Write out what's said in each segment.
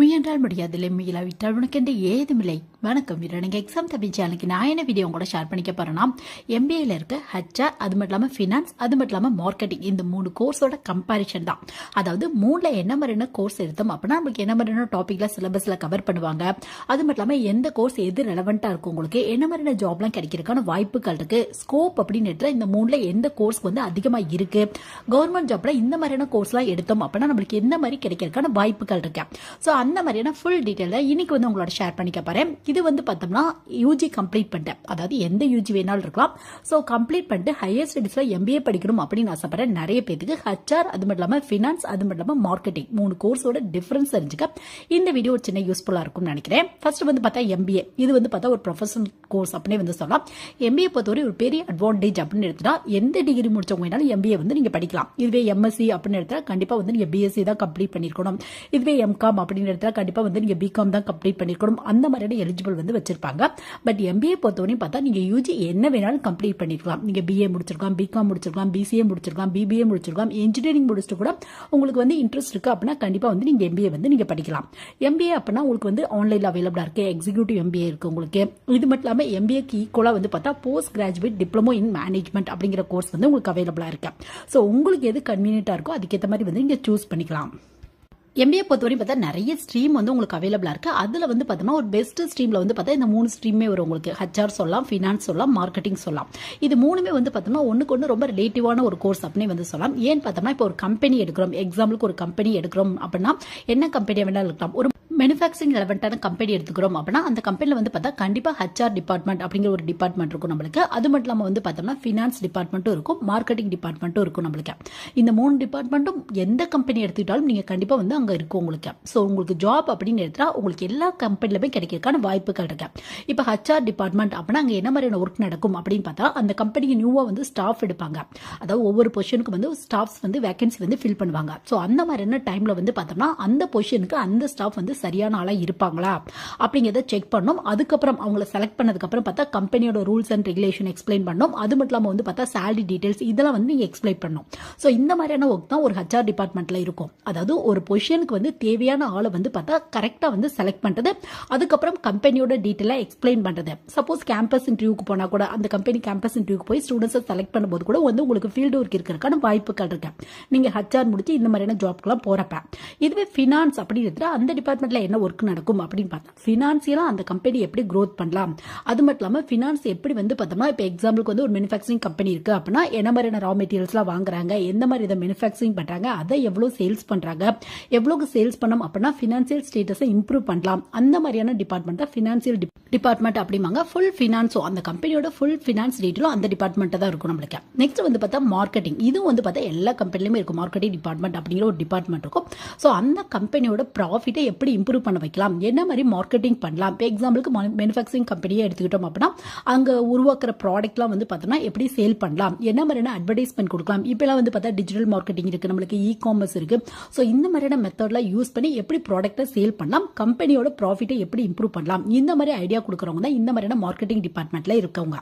முயன்றால் முடியாதில்லை முயலாவிட்டால் உனக்கென்று ஏதுமில்லை. வணக்கம் வீரர் நீங்கள் எக்ஸாம் தம்பி சேனலுக்கு நான் என்ன வீடியோ கூட ஷேர் பண்ணிக்க போகிறேன்னா எம்பிஏல இருக்க ஹச்ஆர் அது மட்டும் இல்லாமல் ஃபினான்ஸ் அது மட்டும் இல்லாமல் மார்க்கெட்டிங் இந்த மூணு கோர்ஸோட கம்பாரிஷன் தான். அதாவது மூணில் என்ன மாதிரியான கோர்ஸ் எடுத்தோம் அப்படின்னா நம்மளுக்கு என்ன மாதிரியான டாப்பிக்ல சிலபஸில் கவர் பண்ணுவாங்க. அது மட்டும் இல்லாமல் எந்த கோர்ஸ் எது ரெலவெண்ட்டாக இருக்கும் உங்களுக்கு என்ன மாதிரியான ஜாப்லாம் கிடைக்கிறதுக்கான வாய்ப்புகள் இருக்கு ஸ்கோப் அப்படின்னு இந்த மூணில் எந்த கோர்ஸ் வந்து அதிகமாக இருக்கு. கவர்மெண்ட் ஜாப்ல இந்த மாதிரியான கோர்ஸ்லாம் எடுத்தோம் அப்படின்னா நம்மளுக்கு என்ன மாதிரி கிடைக்கிறதுக்கான வாய்ப்புகள் இருக்கு. ஸோ அந்த மாதிரியான ஃபுல் டீட்டெயிலை இன்னைக்கு வந்து உங்களோட ஷேர் பண்ணிக்க போகிறேன் இது வந்து பார்த்தோம்னா யூஜி கம்ப்ளீட் பண்ணிட்டேன். அதாவது எந்த யூஜி வேணாலும் இருக்கலாம். ஸோ கம்ப்ளீட் பண்ணிட்டு ஹையர் ஸ்டடீஸில் எம்பிஏ படிக்கணும் அப்படின்னு ஆசைப்படுறேன். நிறைய பேருக்கு ஹச்ஆர் அது மட்டும் இல்லாமல் ஃபினான்ஸ் அது மட்டும் இல்லாமல் மார்க்கெட்டிங் மூணு கோர்ஸோட டிஃப்ரென்ஸ் தெரிஞ்சுக்க இந்த வீடியோ ஒரு சின்ன யூஸ்ஃபுல்லாக இருக்கும்னு நினைக்கிறேன். ஃபர்ஸ்ட் வந்து பார்த்தா எம்பிஏ இது வந்து பார்த்தா ஒரு ப்ரொஃபஷனல் கோர்ஸ் அப்படின்னு வந்து சொல்லலாம். எம்பிஏ பொறுத்தவரை ஒரு பெரிய அட்வான்டேஜ் அப்படின்னு எடுத்துட்டா எந்த டிகிரி முடிச்சவங்க வேணாலும் எம்பிஏ வந்து நீங்கள் படிக்கலாம். இதுவே எம்எஸ்சி அப்படின்னு எடுத்தால் கண்டிப்பாக வந்து நீங்கள் பிஎஸ்சி தான் கம்ப்ளீட் பண்ணியிருக்கணும். இதுவே எம்காம் அப்படின்னு எடுத்தா கண்டிப்பாக வந்து நீங்கள் பிகாம் தான் கம்ப்ளீட் பண்ணிருக்கணும் அந்த மாதிரியான எலிஜிபிள் வந்து வச்சிருப்பாங்க. பட் எம்பிஏ பொறுத்தவரையும் பார்த்தா நீங்கள் யூஜி என்ன வேணாலும் கம்ப்ளீட் பண்ணிருக்கலாம் நீங்கள் பிஏ முடிச்சிருக்கலாம் பிகாம் முடிச்சிருக்கலாம் பிசிஏ முடிச்சிருக்கலாம் பிபிஏ முடிச்சிருக்கலாம் இன்ஜினியரிங் முடிச்சுட்டு கூட உங்களுக்கு வந்து இன்ட்ரெஸ்ட் இருக்குது அப்படின்னா கண்டிப்பாக வந்து நீங்கள் எம்பிஏ வந்து நீங்கள் படிக்கலாம். எம்பிஏ அப்படின்னா உங்களுக்கு வந்து ஆன்லைனில் அவைலபிளாக இருக்குது எக்ஸிக்யூட்டிவ் எம்பிஏ இருக்குது உங்களுக்கு. இது மட்டும் இல்லாமல் எம்பிஏக்கு ஈக்குவலாக வந்து பார்த்தா post graduate diploma in management அப்படிங்கிற கோர்ஸ் வந்து உங்களுக்கு அவைலபிளாக இருக்குது ஸோ உங்களுக்கு எது கன்வீனியண்ட்டாக இருக்கோ அதுக்கேற்ற மாதிரி வந்து நீங்கள் சூஸ் பண்ணிக்கலாம். எம்பிஏ பொறுத்தவரையும் பார்த்தா நிறைய ஸ்ட்ரீம் வந்து உங்களுக்கு அவைலபிளாக இருக்குது அதில் வந்து பார்த்தோம்னா ஒரு பெஸ்ட் ஸ்ட்ரீமில் வந்து பார்த்தா இந்த மூணு ஸ்ட்ரீமே வரும் உங்களுக்கு. ஹச்ஆர் சொல்லலாம் ஃபினான்ஸ் சொல்லலாம் மார்க்கெட்டிங் சொல்லலாம். இது மூணுமே வந்து பார்த்தோம்னா ஒன்றுக்கு ஒன்று ரொம்ப ரிலேட்டிவான ஒரு கோர்ஸ் அப்படின்னு வந்து சொல்லலாம். ஏன்னு பார்த்தோம்னா இப்போ ஒரு கம்பெனி எடுக்கிறோம். எக்ஸாம்பிளுக்கு ஒரு கம்பெனி எடுக்கிறோம் அப்படின்னா என்ன கம்பெனி வேணாலும் இருக்கலாம் ஒரு மேனுஃபேக்சரிங் ரெலவெண்ட்டான கம்பெனி எடுத்துக்கிறோம் அப்படின்னா அந்த கம்பெனியில் வந்து பார்த்தா கண்டிப்பாக ஹச்ஆர் டிபார்ட்மெண்ட் அப்படிங்கிற ஒரு டிபார்ட்மெண்ட் இருக்கும் நம்மளுக்கு. அது மட்டும் இல்லாமல் வந்து பார்த்தோம்னா ஃபினான்ஸ் டிபார்ட்மெண்ட்டும் இருக்கும் மார்க்கெட்டிங் டிபார்ட்மெண்ட்டும் இருக்கும் நம்மளுக்கு. இந்த மூணு டிபார்ட்மெண்ட்டும் எந்த கம்பெனி எடுத்துக்கிட்டாலும் நீங்கள் கண்டிப்பாக வந்து அங்கே இருக்கும் உங்களுக்கு. ஸோ உங்களுக்கு ஜாப் அப்படின்னு எடுத்தால் உங்களுக்கு எல்லா கம்பெனிலுமே கிடைக்கிறதுக்கான வாய்ப்புகள் இருக்கு. இப்போ ஹச்ஆர் டிபார்ட்மெண்ட் அப்படின்னா அங்கே என்ன மாதிரியான ஒர்க் நடக்கும் அப்படின்னு பார்த்தா அந்த கம்பெனிக்கு நியூவாக வந்து ஸ்டாஃப் எடுப்பாங்க. அதாவது ஒவ்வொரு பொசிஷனுக்கு வந்து ஸ்டாஃப்ஸ் வந்து வேகன்சி வந்து ஃபில் பண்ணுவாங்க. ஸோ அந்த மாதிரியான டைமில் வந்து பார்த்தோம்னா அந்த பொசிஷனுக்கு அந்த ஸ்டாஃப் வந்து சரியான ஆளாக இருப்பாங்களா? அப்படிங்கிறத செக் பண்ணோம். அதுக்கப்புறம் அவங்கள செலக்ட் பண்ணதுக்கப்புறம் பார்த்தா கம்பெனியோட ரூல்ஸ் அண்ட் ரெகுலேஷன் எக்ஸ்பிளைன் பண்ணோம். அது மட்டும் இல்லாமல் வந்து பார்த்தா சேலரி டீடைல்ஸ் இதெல்லாம் வந்து நீங்கள் எக்ஸ்பிளைன் பண்ணோம். ஸோ இந்த மாதிரியான ஒர்க் தான் ஒரு ஹச்ஆர் டிபார்ட்மெண்ட்டில் இருக்கும். அதாவது ஒரு பொசிஷனுக்கு வந்து தேவையான ஆளை வந்து பார்த்தா கரெக்டாக வந்து செலக்ட் பண்ணுறது அதுக்கப்புறம் கம்பெனியோட டீட்டெயிலாக எக்ஸ்பிளைன் பண்ணுறது சப்போஸ் கேம்பஸ் இன்டர்வியூக்கு போனால் கூட அந்த கம்பெனி கேம்பஸ் இன்டர்வியூக்கு போய் ஸ்டூடெண்ட்ஸை செலக்ட் பண்ணும்போது கூட வந்து உங்களுக்கு ஃபீல்டு ஒர்க் இருக்கிறதுக்கான வாய்ப்புகள் இருக்கு. நீங்கள் ஹச்ஆர் முடிச்சு இந்த மாதிரியான ஜாப்க்கெல்லாம் போகிறப்ப இதுவே ஃபினான்ஸ் அப்படின்னு அந்த டிபார்ட்மெண்ட்டில் என்ன ஒர்க் நடக்கும் அப்படின்னு பார்த்தா ஃபினான்சியலாக அந்த கம்பெனி எப்படி க்ரோத் பண்ணலாம்? அது மட்டும் இல்லாமல் ஃபினான்ஸ் எப்படி வந்து பார்த்தோம்னா இப்போ எக்ஸாம்பிளுக்கு வந்து ஒரு மேனுஃபேக்சரிங் கம்பெனி இருக்கு அப்படின்னா என்ன மாதிரியான ரா மெட்டீரியல்ஸ்லாம் வாங்குறாங்க எந்த மாதிரி இதை மேனுஃபேக்சரிங் பண்ணுறாங்க அதை எவ்வளோ சேல்ஸ் பண்ணுறாங்க எவ்வளோக்கு சேல்ஸ் பண்ணோம் அப்படின்னா ஃபினான்சியல் ஸ்டேட்டஸை இம்ப்ரூவ் பண்ணலாம். அந்த மாதிரியான டிபார்ட்மெண்ட் தான் ஃபினான்சியல் டிபார்ட்மெண்ட் அப்படிம்பாங்க. ஃபுல் ஃபினான்ஸோ அந்த கம்பெனியோட ஃபுல் ஃபினான்ஸ் டீட்டெயிலும் அந்த டிபார்ட்மெண்ட்டாக தான் இருக்கும் நம்மளுக்கு. நெக்ஸ்ட் வந்து பார்த்தா மார்க்கெட்டிங் இதுவும் வந்து பார்த்தா எல்லா கம்பெனிலுமே இருக்கும். மார்க்கெட்டிங் டிபார்ட்மெண்ட் அப்படிங்கிற ஒரு டிபார்ட்மெண்ட் இருக்கும். ஸோ அந்த கம்பெனியோட ப்ராஃபிட்டை எப்படி இம்ப்ரூவ் இம்ப்ரூவ் பண்ண வைக்கலாம். என்ன மாதிரி மார்க்கெட்டிங் பண்ணலாம்? இப்போ எக்ஸாம்பிளுக்கு மேனுஃபேக்சரிங் கம்பெனியே எடுத்துக்கிட்டோம் அப்படின்னா அங்கே உருவாக்குற ப்ராடக்ட்லாம் வந்து பார்த்தோம்னா எப்படி சேல் பண்ணலாம்? என்ன மாதிரியான அட்வர்டைஸ்மெண்ட் கொடுக்கலாம்? இப்போலாம் வந்து பார்த்தா டிஜிட்டல் மார்க்கெட்டிங் இருக்குது நம்மளுக்கு இ காமர்ஸ் இருக்குது ஸோ இந்த மாதிரியான மெத்தட்லாம் யூஸ் பண்ணி எப்படி ப்ராடக்ட்டை சேல் பண்ணலாம்? கம்பெனியோட ப்ராஃபிட்டை எப்படி இம்ப்ரூவ் பண்ணலாம்? இந்த மாதிரி ஐடியா கொடுக்குறவங்க தான் இந்த மாதிரியான மார்க்கெட்டிங் டிபார்ட்மெண்ட்டில் இருக்கவங்க.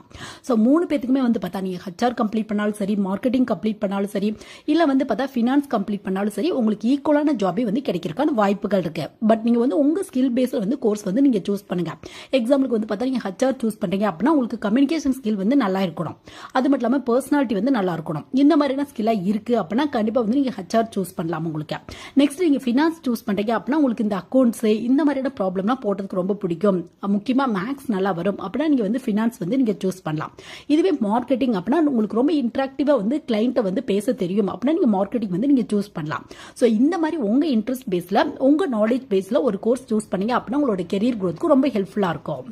ஸோ மூணு பேத்துக்குமே வந்து பார்த்தா நீங்கள் ஹச்ஆர் கம்ப்ளீட் பண்ணாலும் சரி மார்க்கெட்டிங் கம்ப்ளீட் பண்ணாலும் சரி இல்லை வந்து பார்த்தா ஃபினான்ஸ் கம்ப்ளீட் பண்ணாலும் சரி உங்களுக்கு ஈக்குவலான ஜாபே வந்து கிடைக்கிறதுக்கான வாய்ப்புகள் இருக்குது பட் நீங்கள் வந்து உங்கள் ஸ்கில் பேஸில் வந்து கோர்ஸ் வந்து நீங்கள் சூஸ் பண்ணுங்க. எக்ஸாம்பிளுக்கு வந்து பார்த்தா நீங்கள் ஹச்ஆர் சூஸ் பண்ணுறீங்க அப்படின்னா உங்களுக்கு கம்யூனிகேஷன் ஸ்கில் வந்து நல்லா இருக்கணும். அது மட்டும் இல்லாமல் பர்சனாலிட்டி வந்து நல்லா இருக்கணும். இந்த மாதிரியான ஸ்கில்லாக இருக்கு அப்படின்னா கண்டிப்பாக வந்து நீங்கள் ஹச்ஆர் சூஸ் பண்ணலாம் உங்களுக்கு. நெக்ஸ்ட் நீங்கள் ஃபினான்ஸ் சூஸ் பண்ணுறீங்க அப்படின்னா உங்களுக்கு இந்த அக்கௌண்ட்ஸு இந்த மாதிரியான ப்ராப்ளம்லாம் போட்டதுக்கு ரொம்ப பிடிக்கும். முக்கியமாக மேக்ஸ் நல்லா வரும் அப்படின்னா நீங்கள் வந்து ஃபினான்ஸ் வந்து நீங்கள் சூஸ் பண்ணலாம். இதுவே மார்க்கெட்டிங் அப்படின்னா உங்களுக்கு ரொம்ப இன்ட்ராக்டிவாக வந்து கிளைண்ட்டை வந்து பேச தெரியும். அப்படின்னா நீங்கள் மார்க்கெட்டிங் வந்து நீங்கள் சூஸ் பண்ணலாம். ஸோ இந்த மாதிரி உங்கள் இன்ட்ரெஸ்ட் பேஸில் உங்கள் நாலேஜ் பேஸில் ஒரு கோர்ஸ் சூஸ் பண்ணீங்க அப்படின்னா உங்களோட கெரியர் க்ரோத்துக்கு ரொம்ப ஹெல்ப்ஃபுல்லாக இருக்கும்.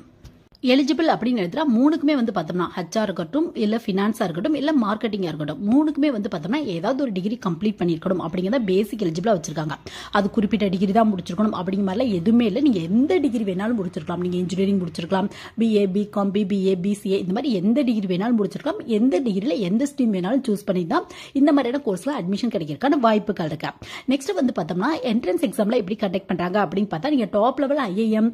எலிஜிபிள் அப்படின்னு எழுதுறா மூணுக்குமே வந்து பார்த்தோம்னா ஹச்ஆர் இருக்கட்டும் இல்லை ஃபினான்ஸாக இருக்கட்டும் இல்லை மார்க்கெட்டிங்காக இருக்கட்டும் மூணுக்குமே வந்து பார்த்தோம்னா ஏதாவது ஒரு டிகிரி கம்ப்ளீட் பண்ணியிருக்கணும் அப்படிங்கிறத பேசிக் எலிஜிபிளாக வச்சிருக்காங்க. அது குறிப்பிட்ட டிகிரி தான் முடிச்சிருக்கணும் அப்படிங்கிற மாதிரிலாம் எதுவுமே இல்லை. நீங்கள் எந்த டிகிரி வேணாலும் முடிச்சிருக்கலாம். நீங்கள் இன்ஜினியரிங் முடிச்சிருக்கலாம் பிஏ பிகாம் பிபிஏ பிசிஏ இந்த மாதிரி எந்த டிகிரி வேணாலும் முடிச்சிருக்கலாம். எந்த டிகிரியில் எந்த ஸ்ட்ரீம் வேணாலும் சூஸ் பண்ணி தான் இந்த மாதிரியான கோர்ஸில் அட்மிஷன் கிடைக்கிறதுக்கான வாய்ப்புகள் இருக்கு. நெக்ஸ்ட் வந்து பார்த்தோம்னா என்ட்ரன்ஸ் எக்ஸாமில் எப்படி கண்டக்ட் பண்ணுறாங்க அப்படின்னு பார்த்தா நீங்கள் top level IIM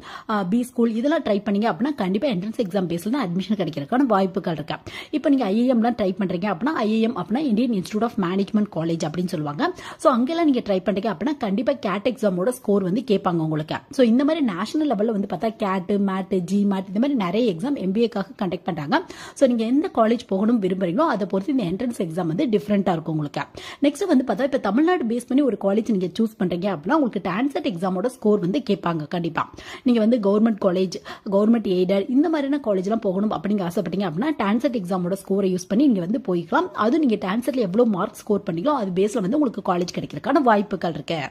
B school இதெல்லாம் ட்ரை பண்ணீங்க அப்படின்னா கண்டிப்பாக கண்டிப்பாக என்ட்ரன்ஸ் எக்ஸாம் பேஸில் தான் அட்மிஷன் கிடைக்கிறதுக்கான வாய்ப்புகள் இருக்கா? இப்போ நீங்கள் ஐஏஎம்லாம் ட்ரை பண்ணுறீங்க அப்படின்னா ஐஏஎம் அப்படின்னா Indian Institute of Management college அப்படின்னு சொல்லுவாங்க. ஸோ அங்கெல்லாம் நீங்கள் ட்ரை பண்ணுறீங்க அப்படின்னா கண்டிப்பாக கேட் எக்ஸாமோட ஸ்கோர் வந்து கேட்பாங்க உங்களுக்கு. ஸோ இந்த மாதிரி நேஷனல் லெவலில் வந்து பார்த்தா கேட்டு மேட்டு ஜி மேட் இந்த மாதிரி நிறைய எக்ஸாம் எம்பிஏக்காக கண்டக்ட் பண்ணுறாங்க ஸோ நீங்கள் எந்த காலேஜ் போகணும் விரும்புறீங்களோ அதை பொறுத்து இந்த என்ட்ரன்ஸ் எக்ஸாம் வந்து டிஃப்ரெண்ட்டாக இருக்கும் உங்களுக்கு. நெக்ஸ்ட் வந்து பார்த்தா இப்போ தமிழ்நாடு பேஸ் பண்ணி ஒரு காலேஜ் நீங்கள் சூஸ் பண்ணுறீங்க அப்படின்னா உங்களுக்கு டான்செட் எக்ஸாமோட ஸ்கோர் வந்து கேட்பாங்க கண்டிப்பாக நீங்கள் வந்து கவர்மெண்ட் காலேஜ் கவர்மெண்ட் எய்டட் இந்த மாதிரியான காலேஜ்லாம் போகணும் அப்படிங்க ஆசைப்பட்டீங்க அப்படின்னா டான்செட் எக்ஸாமோட ஸ்கோரை யூஸ் பண்ணி நீங்கள் வந்து போய்க்கலாம். அது நீங்கள் டான்செட்டில் எவ்வளோ மார்க் ஸ்கோர் பண்ணீங்களோ அது பேஸில் வந்து உங்களுக்கு காலேஜ் கிடைக்கிறதுக்கான வாய்ப்புகள் இருக்குது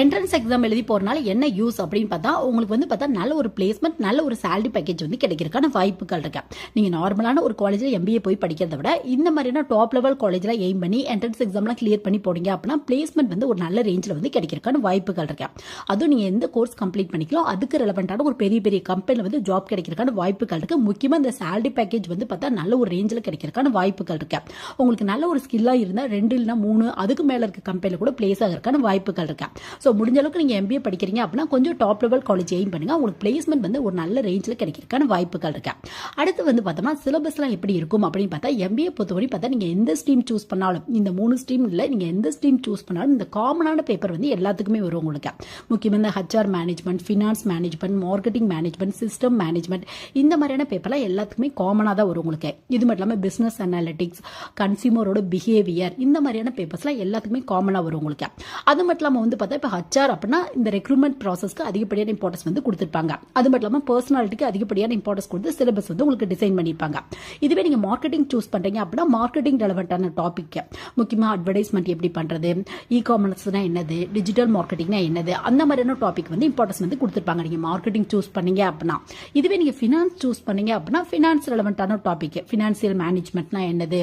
என்ட்ரன்ஸ் எக்ஸாம் எழுதி போறனால என்ன யூஸ் அப்படின்னு பார்த்தா உங்களுக்கு வந்து பார்த்தா நல்ல ஒரு பிளேஸ்மெண்ட் நல்ல ஒரு சேலரி பேக்கேஜ் வந்து கிடைக்கிறதுக்கான வாய்ப்புகள் இருக்கு. நீங்க நார்மலான ஒரு காலேஜில் எம்பிஏ போய் படிக்கிறத விட இந்த மாதிரியான டாப் லெவல் காலேஜில் எய்ம் பண்ணி என்ட்ரன்ஸ் எக்ஸாம்லாம் கிளியர் பண்ணி போனீங்க அப்படின்னா பிளேஸ்மெண்ட் வந்து ஒரு நல்ல ரேஞ்சில் வந்து கிடைக்கிறதுக்கான வாய்ப்புகள் இருக்கு. அதுவும் நீங்க எந்த கோர்ஸ் கம்ப்ளீட் பண்ணிக்கலாம் அதுக்கு ரெலவெண்டான ஒரு பெரிய பெரிய கம்பெனியில் வந்து ஜாப் கிடைக்கிறதுக்கான வாய்ப்புகள் இருக்கு. முக்கியமாக இந்த சேலரி பேக்கேஜ் வந்து பார்த்தா நல்ல ஒரு ரேஞ்சில் கிடைக்கிறதுக்கான வாய்ப்புகள் இருக்கு. உங்களுக்கு நல்ல ஒரு ஸ்கில்லாக இருந்தால் ரெண்டு இல்லைனா மூணு அதுக்கு மேலே இருக்க கம்பெனியில் கூட பிளேஸ் ஆகிறதுக்கான வாய்ப்புகள் இருக்கு. ஸோ முடிஞ்ச அளவுக்கு நீங்கள் எம்பிஏ படிக்கிறீங்க அப்படின்னா கொஞ்சம் டாப் லெவல் காலேஜ் எய்ம் பண்ணுங்கள் உங்களுக்கு பிளேஸ்மெண்ட் வந்து ஒரு நல்ல ரேஞ்சில் கிடைக்கிறதுக்கான வாய்ப்புகள் இருக்கு. அடுத்து வந்து பார்த்தோம்னா சிலபஸ்லாம் எப்படி இருக்கும் அப்படின்னு பார்த்தா எம்பிஏ பொறுத்தவரை பார்த்தா நீங்கள் எந்த ஸ்ட்ரீம் சூஸ் பண்ணாலும் இந்த மூணு ஸ்ட்ரீம் இல்லை நீங்கள் எந்த ஸ்ட்ரீம் சூஸ் பண்ணாலும் இந்த காமனான பேப்பர் வந்து எல்லாத்துக்குமே வரும் உங்களுக்கு. முக்கியமாக இந்த HR management finance management marketing management system management இந்த மாதிரியான பேப்பர்லாம் எல்லாத்துக்குமே காமனாக தான் வரும் உங்களுக்கு. இது மட்டும் இல்லாமல் பிஸ்னஸ் அனாலிட்டிக்ஸ் கன்சியூமரோட பிஹேவியர் இந்த மாதிரியான பேப்பர்ஸ்லாம் எல்லாத்துக்குமே காமனாக வரும் உங்களுக்கு. அது மட்டும் இல்லாமல் வந்து பார்த்தா இப்போ ஹச்ஆர் அப்படின்னா இந்த ரெக்ரூட்மெண்ட் ப்ராசஸ்க்கு அதிகப்படியான இம்பார்ட்டன்ஸ் வந்து கொடுத்துருப்பாங்க. அது மட்டும் இல்லாமல் பர்சனாலிட்டிக்கு அதிகப்படியான இம்பார்ட்டன்ஸ் கொடுத்து சிலபஸ் வந்து உங்களுக்கு டிசைன் பண்ணியிருப்பாங்க. இதுவே நீங்கள் மார்க்கெட்டிங் சூஸ் பண்ணுறீங்க அப்படின்னா மார்க்கெட்டிங் ரெலவெண்ட்டான டாபிக் முக்கியமாக அட்வர்டைஸ்மெண்ட் எப்படி பண்ணுறது இ காமர்ஸ்னா என்னது டிஜிட்டல் மார்க்கெட்டிங்னா என்னது அந்த மாதிரியான டாபிக் வந்து இம்பார்ட்டன்ஸ் வந்து கொடுத்துருப்பாங்க. நீங்கள் மார்க்கெட்டிங் சூஸ் பண்ணீங்க அப்படின்னா. இதுவே நீங்கள் ஃபினான்ஸ் சூஸ் பண்ணீங்க அப்படின்னா ஃபினான்ஸ் ரெலவெண்ட்டான டாபிக் ஃபினான்சியல் மேனேஜ்மெண்ட்னா என்னது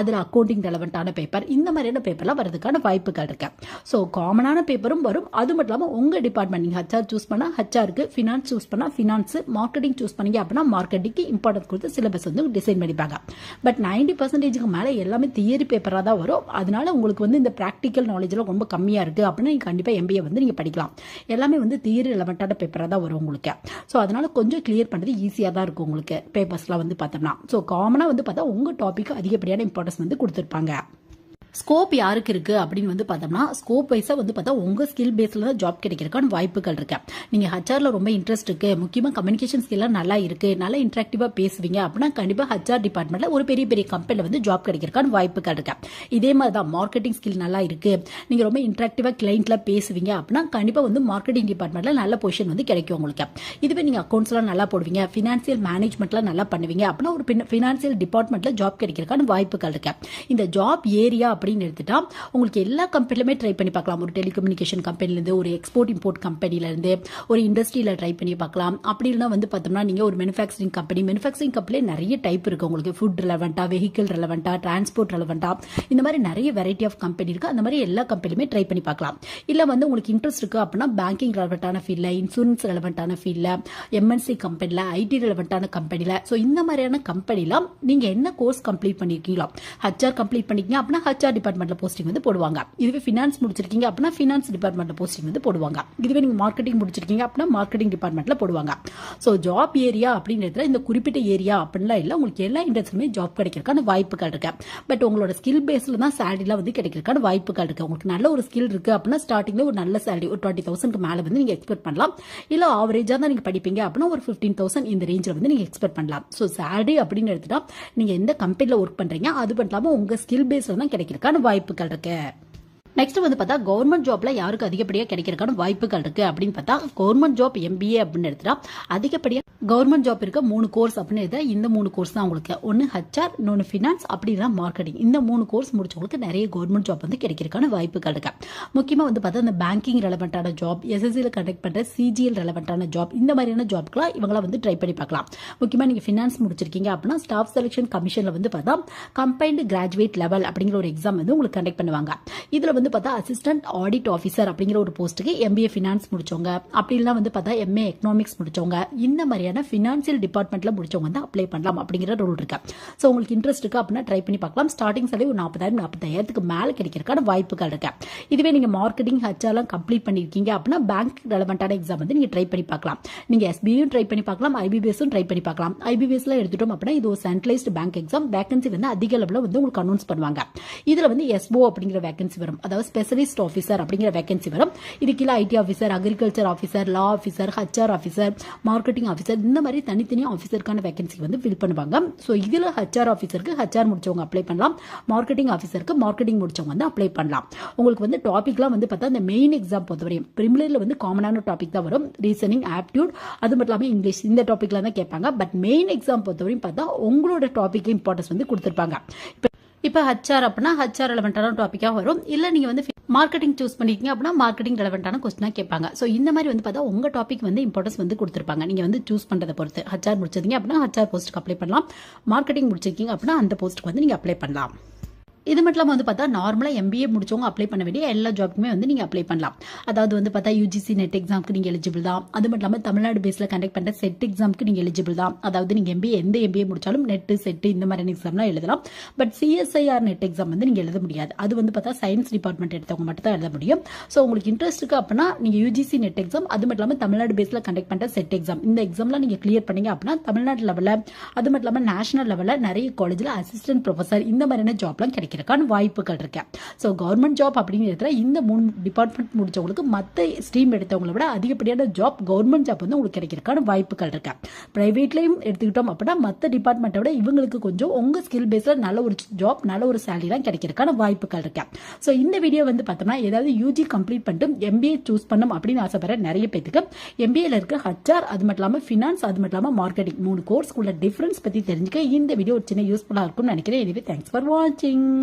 அதில் அக்கௌண்டிங் ரெலவெண்ட்டான பேப்பர் இந்த மாதிரியான பேப்பர்லாம் வரதுக்கான வாய்ப்புகள் இருக்கு. ஸோ காமனான பேப்பரும் வரும். அது மட்டும் இல்லாமல் உங்கள் டிபார்ட்மெண்ட் நீங்கள் ஹச்ஆர் சூஸ் பண்ணால் ஹச்ஆருக்கு ஃபினான்ஸ் சூஸ் பண்ணால் ஃபினான்ஸு மார்க்கெட்டிங் சூஸ் பண்ணீங்க அப்படின்னா மார்க்கெட்டிங்க்கு இம்பார்ட்டன்ஸ் கொடுத்து சிலபஸ் வந்து டிசைன் பண்ணிப்பாங்க. பட் நைன்டி பர்சன்டேஜுக்கு மேலே எல்லாமே தியரி பேப்பராக தான் வரும். அதனால உங்களுக்கு வந்து இந்த ப்ராக்டிக்கல் நாலேஜ்லாம் ரொம்ப கம்மியாக இருக்குது அப்படின்னா நீங்கள் கண்டிப்பாக எம்பிஏ வந்து நீங்கள் படிக்கலாம். எல்லாமே வந்து தியரி ரெலவெண்ட்டான பேப்பராக தான் வரும் உங்களுக்கு. ஸோ அதனால கொஞ்சம் கிளியர் பண்ணுறது ஈஸியாக தான் இருக்கும் உங்களுக்கு. பேப்பர்ஸ்லாம் வந்து பார்த்தோம்னா. ஸோ காமனாக வந்து பார்த்தா உங்கள் டாபிக் அதிகப்படியான இம்பார்ட்டன்ஸ் வந்து கொடுத்துருப்பாங்க. ஸ்கோப் யாருக்கு இருக்கு அப்படின்னு வந்து பார்த்தோம்னா ஸ்கோப் வைஸாக வந்து பார்த்தா உங்கள் ஸ்கில் பேஸில் தான் ஜாப் கிடைக்கிறதுக்கான வாய்ப்புகள் இருக்கு. நீங்கள் ஹச்ஆரில் ரொம்ப இன்ட்ரெஸ்ட் இருக்கு. முக்கியமாக கம்யூனிகேஷன் ஸ்கில்லாம் நல்லா இருக்கு. நல்லா இன்ட்ராக்டிவாக பேசுவீங்க அப்படின்னா கண்டிப்பாக ஹச்ஆர் டிபார்ட்மெண்ட்டில் ஒரு பெரிய பெரிய கம்பெனியில் வந்து ஜாப் கிடைக்கிறதுக்கான வாய்ப்புகள் இருக்கு. இதே மாதிரி தான் மார்க்கெட்டிங் ஸ்கில் நல்லா இருக்கு. நீங்கள் ரொம்ப இன்ட்ராக்டிவாக கிளைண்ட்ல பேசுவீங்க அப்படின்னா கண்டிப்பாக வந்து மார்க்கெட்டிங் டிபார்ட்மெண்ட்டில் நல்ல பொசிஷன் வந்து கிடைக்கும் உங்களுக்கு. இதுவே நீங்கள் அக்கௌண்ட்ஸ்லாம் நல்லா போடுவீங்க. ஃபினான்சியல் மேனேஜ்மெண்ட்லாம் நல்லா பண்ணுவீங்க அப்படின்னா ஒரு ஃபினான்சியல் டிபார்ட்மெண்ட்டில் ஜாப் கிடைக்கிறதுக்கான வாய்ப்புகள் இருக்கு. இந்த ஜாப் ஏரியா அப்படின்னு எடுத்துட்டா உங்களுக்கு எல்லா கம்பெனிலுமே ட்ரை பண்ணி பார்க்கலாம். ஒரு டெலிகம்யூனிகேஷன் கம்பெனிலேருந்து ஒரு எக்ஸ்போர்ட் இம்போர்ட் கம்பெனிலேருந்து ஒரு இண்டஸ்ட்ரியில் ட்ரை பண்ணி பார்க்கலாம். அப்படி இல்லைனா வந்து பார்த்தோம்னா நீங்கள் ஒரு மேனுஃபேக்சரிங் கம்பெனி மேனுஃபேக்சரிங் கம்பெனிலே நிறைய டைப் இருக்குது உங்களுக்கு ஃபுட் ரெலவெண்ட்டாக வெஹிக்கிள் ரெலவெண்ட்டாக டிரான்ஸ்போர்ட் ரெலவெண்ட்டாக இந்த மாதிரி நிறைய வெரைட்டி ஆஃப் கம்பெனி இருக்குது அந்த மாதிரி எல்லா கம்பெனிலுமே ட்ரை பண்ணி பார்க்கலாம். இல்லை வந்து உங்களுக்கு இன்ட்ரெஸ்ட் இருக்குது அப்படின்னா பேங்கிங் ரெலவெண்ட்டான ஃபீல்டில் இன்சூரன்ஸ் ரெலவெண்ட்டான ஃபீல்டில் எம்என்சி கம்பெனியில் ஐடி ரெலவெண்ட்டான கம்பெனியில் ஸோ இந்த மாதிரியான கம்பெனிலாம் நீங்கள் என்ன கோர்ஸ் கம்ப்ளீட் பண்ணியிருக்கீங்களோ ஹச்ஆர் கம்ப்ளீட் பண்ணிக்கீங்க அப்படின்னா ஹச்ஆர் டிபார்ட்மெண்ட்ல போஸ்டிங் வந்து போடுவாங்க. இதுவே ஃபினான்ஸ் முடிச்சிருக்கீங்க அப்படின்னா ஃபினான்ஸ் டிபார்ட்மெண்ட்ல போஸ்டிங் வந்து போடுவாங்க. இதுவே நீங்க மார்க்கெட்டிங் முடிச்சிருக்கீங்க அப்படின்னா மார்க்கெட்டிங் டிபார்ட்மெண்ட்ல போடுவாங்க. ஸோ ஜாப் ஏரியா அப்படிங்கிறதுல இந்த குறிப்பிட்ட ஏரியா அப்படின்லாம் இல்லை. உங்களுக்கு எல்லா இண்டஸ்ட்ரியுமே ஜாப் கிடைக்கிறதுக்கான வாய்ப்புகள் இருக்கு. பட் உங்களோட ஸ்கில் பேஸ்ல தான் சேலரிலாம் வந்து கிடைக்கிறதுக்கான வாய்ப்புகள் இருக்கு. உங்களுக்கு நல்ல ஒரு ஸ்கில் இருக்கு அப்படின்னா ஸ்டார்டிங்ல ஒரு நல்ல சேலரி ஒரு டுவெண்ட்டி தௌசண்ட்க்கு மேல வந்து நீங்க எக்ஸ்பெக்ட் பண்ணலாம். இல்ல ஆவரேஜா தான் நீங்க படிப்பீங்க அப்படின்னா ஒரு ஃபிஃப்டீன் தௌசண்ட் இந்த ரேஞ்சில் வந்து நீங்க எக்ஸ்பெக்ட் பண்ணலாம். ஸோ சேலரி அப்படின்னு எடுத்துட்டா நீங்க எந்த கம்பெனியில் ஒர்க் பண்றீங்க அது மட்டும் உங்க ஸ்கில் பேஸ்ல தான் கிடைக்கிறதுக்கான வாய்ப்புகள் இருக்கு? நெக்ஸ்ட் வந்து பார்த்தா கவர்மெண்ட் ஜாப்ல யாருக்கு அதிகப்படியாக கிடைக்கிறக்கான வாய்ப்புகள் இருக்கு? அப்படின்னு பார்த்தா கவர்மெண்ட் ஜாப் எம்பிஏ அப்படின்னு எடுத்துட்டா அதிகப்படியாக கவர்மெண்ட் ஜாப் இருக்க மூணு கோர்ஸ் அப்படின்னு எடுத்தா இந்த மூணு கோர்ஸ் தான் உங்களுக்கு ஒன்று ஹச்ஆர் இன்னொன்று ஃபினான்ஸ் அப்படின்னா மார்க்கெட்டிங் இந்த மூணு கோர்ஸ் முடிச்சவங்களுக்கு நிறைய கவர்மெண்ட் ஜாப் வந்து கிடைக்கிறக்கான வாய்ப்புகள் இருக்கு. முக்கியமாக வந்து பார்த்தா இந்த பேங்கிங் ரெலவெண்ட்டான ஜாப் எஸ்எஸ்சியில் கண்டக்ட் பண்ணுற சிஜிஎல் ரெலவெண்ட்டான ஜாப் இந்த மாதிரியான ஜாப்க்குலாம் இவங்களாம் வந்து ட்ரை பண்ணி பார்க்கலாம். முக்கியமாக நீங்கள் ஃபினான்ஸ் முடிச்சிருக்கீங்க அப்படின்னா ஸ்டாஃப் செலெக்ஷன் கமிஷனில் வந்து பார்த்தா கம்பைன்டு கிராஜுவேட் லெவல் அப்படிங்கிற ஒரு எக்ஸாம் வந்து உங்களுக்கு கண்டக்ட் பண்ணுவாங்க. இதில் வந்து வந்து பார்த்தா அசிஸ்டன்ட் ஆடிட் ஆஃபீஸர் அப்படிங்கிற ஒரு போஸ்ட்டுக்கு எம்பிஏ ஃபினான்ஸ் முடிச்சவங்க. அப்படி இல்லைனா வந்து பார்த்தா எம்ஏ எக்கனாமிக்ஸ் முடிச்சவங்க. இந்த மாதிரியான ஃபினான்சியல் டிபார்ட்மெண்ட்ல முடிச்சவங்க வந்து அப்ளை பண்ணலாம் அப்படிங்கிற ரூல் இருக்கு. ஸோ உங்களுக்கு இன்ட்ரெஸ்ட் இருக்கு அப்படின்னா ட்ரை பண்ணி பார்க்கலாம். ஸ்டார்டிங் salary ஒரு நாற்பதாயிரம் நாற்பத்தாயிரத்துக்கு மேலே கிடைக்கிறதுக்கான வாய்ப்புகள் இருக்கு. இதுவே நீங்க மார்க்கெட்டிங் ஹச்ஆர்லாம் கம்ப்ளீட் பண்ணியிருக்கீங்க அப்படின்னா பேங்க் ரெலவெண்டான எக்ஸாம் வந்து நீங்க ட்ரை பண்ணி பார்க்கலாம். நீங்க எஸ்பியும் ட்ரை பண்ணி பார்க்கலாம். ஐபிபிஎஸும் ட்ரை பண்ணி பார்க்கலாம். ஐபிபிஎஸ்ல எடுத்துட்டோம் அப்படின்னா இது ஒரு சென்ட்ரலைஸ்டு பேங்க் எக்ஸாம் வேகன்சி வந்து அதிக லெவலில் வந்து உங்களுக்கு அனௌன்ஸ் பண்ணுவாங்க. இதுல வந்து எஸ்ஓ அப்படிங்கிற வேகன்சி வரும். அதாவது ஸ்பெஷலிஸ்ட் ஆஃபீஸர் அப்படிங்கிற வேகன்சி வரும். இது கீழே IT officer agriculture officer law officer HR officer marketing officer இந்த மாதிரி தனித்தனி ஆஃபீஸருக்கான வேகன்சி வந்து ஃபில் பண்ணுவாங்க. ஸோ இதில் ஹச்ஆர் ஆஃபீஸருக்கு ஹச்ஆர் முடிச்சவங்க அப்ளை பண்ணலாம். மார்க்கெட்டிங் ஆஃபீஸருக்கு மார்க்கெட்டிங் முடிச்சவங்க வந்து அப்ளை பண்ணலாம். உங்களுக்கு வந்து டாபிக்லாம் வந்து பார்த்தா இந்த மெயின் எக்ஸாம் பொறுத்தவரையும் ப்ரிமிலரியில் வந்து காமனான டாபிக் தான் வரும். ரீசனிங் ஆப்டியூட் அது மட்டும் இல்லாமல் இங்கிலீஷ் இந்த டாப்பிக்ல தான் கேட்பாங்க. பட் மெயின் எக்ஸாம் பொறுத்தவரையும் பார்த்தா உங்களோட டாபிக் இம்பார்ட்டன்ஸ் வந்து கொடுத்துருப்பாங்க. இப்போ இப்போ ஹச்ஆர் அப்படின்னா ஹச்ஆர் ரெலவெண்டான டாப்பிக்காக வரும். இல்லை நீங்கள் வந்து மார்க்கெட்டிங் சூஸ் பண்ணிருக்கீங்க அப்படின்னா மார்க்கெட்டிங் ரெலவெண்டான கொஸ்டினாக கேட்பாங்க. ஸோ இந்த மாதிரி வந்து பார்த்தா உங்கள் டாபிக் வந்து இம்பார்ட்டன்ஸ் வந்து கொடுத்துருப்பாங்க. நீங்கள் வந்து சூஸ் பண்ணுறதை பொறுத்து. ஹச்ஆர் முடிச்சிருக்கீங்க அப்படின்னா ஹச்ஆர் போஸ்ட்டுக்கு அப்ளை பண்ணலாம். மார்க்கெட்டிங் முடிச்சிருக்கீங்க அப்படின்னா அந்த போஸ்ட்டுக்கு வந்து நீங்கள் அப்ளை பண்ணலாம். இது மட்டும் இல்லாமல் வந்து பார்த்தா நார்மலாக எம்பிஏ முடிச்சவங்க அப்ளை பண்ண வேண்டிய எல்லா ஜாப்க்குமே வந்து நீங்கள் அப்ளை பண்ணலாம். அதாவது வந்து பார்த்தா யூஜிசி நெட் எக்ஸாம்க்கு நீங்கள் எலிஜிபிள் தான். அது மட்டும் இல்லாமல் தமிழ்நாடு பேஸில் கண்டக்ட் பண்ணுற செட் எக்ஸாம்க்கு நீங்கள் எலிஜிபிள் தான். அதாவது நீங்கள் எம்பிஏ எந்த எம்பிஏ முடிச்சாலும் நெட்டு செட்டு இந்த மாதிரியான எக்ஸாம்லாம் எழுதலாம். பட் சிஎஸ்ஐஆர் நெட் எக்ஸாம் வந்து நீங்கள் எழுத முடியாது. அது வந்து பார்த்தா சயின்ஸ் டிபார்ட்மெண்ட் எடுத்தவங்க மட்டும் தான் எழுத முடியும். ஸோ உங்களுக்கு இன்ட்ரெஸ்ட் இருக்கு அப்படின்னா நீங்கள் யூஜிசி நெட் எக்ஸாம் அது மட்டும் இல்லாமல் தமிழ்நாடு பேஸில் கண்டக்ட் பண்ணுற செட் எக்ஸாம் இந்த எக்ஸாம்லாம் நீங்கள் கிளியர் பண்ணீங்க அப்படின்னா தமிழ்நாடு லெவலில் அது மட்டும் இல்லாமல் நேஷனல் லெவலில் நிறைய காலேஜில் அசிஸ்டன்ட் ப்ரொஃபசர் இந்த மாதிரியான ஜாப்லாம் கிடைக்கும். கிடைக்கிறதுக்கான வாய்ப்புகள் இருக்கு. ஸோ கவர்மெண்ட் ஜாப் அப்படிங்கிறதுல இந்த மூணு டிபார்ட்மெண்ட் முடிச்சவங்களுக்கு மற்ற ஸ்ட்ரீம் எடுத்தவங்களை விட அதிகப்படியான ஜாப் கவர்மெண்ட் ஜாப் வந்து உங்களுக்கு கிடைக்கிறதுக்கான வாய்ப்புகள் இருக்கு. பிரைவேட்லையும் எடுத்துக்கிட்டோம் அப்படின்னா மற்ற டிபார்ட்மெண்ட்டை விட இவங்களுக்கு கொஞ்சம் உங்க ஸ்கில் பேஸில் நல்ல ஒரு ஜாப் நல்ல ஒரு சேலரிலாம் கிடைக்கிறதுக்கான வாய்ப்புகள் இருக்கு. ஸோ இந்த வீடியோ வந்து பார்த்தோம்னா ஏதாவது யூஜி கம்ப்ளீட் பண்ணிட்டு எம்பிஏ சூஸ் பண்ணும் அப்படின்னு ஆசைப்படுற நிறைய பேத்துக்கு எம்பிஏல இருக்க ஹச்ஆர் அது மட்டும் இல்லாமல் ஃபினான்ஸ் அது மட்டும் இல்லாமல் மார்க்கெட்டிங் மூணு கோர்ஸ்க்குள்ள டிஃபரன்ஸ் பற்றி தெரிஞ்சுக்க இந்த வீடியோ ஒரு சின்ன யூஸ்ஃபுல்லாக இருக்கும்னு நினைக்கிறேன். எனவே தேங்க்ஸ் ஃபார் வாட்சிங்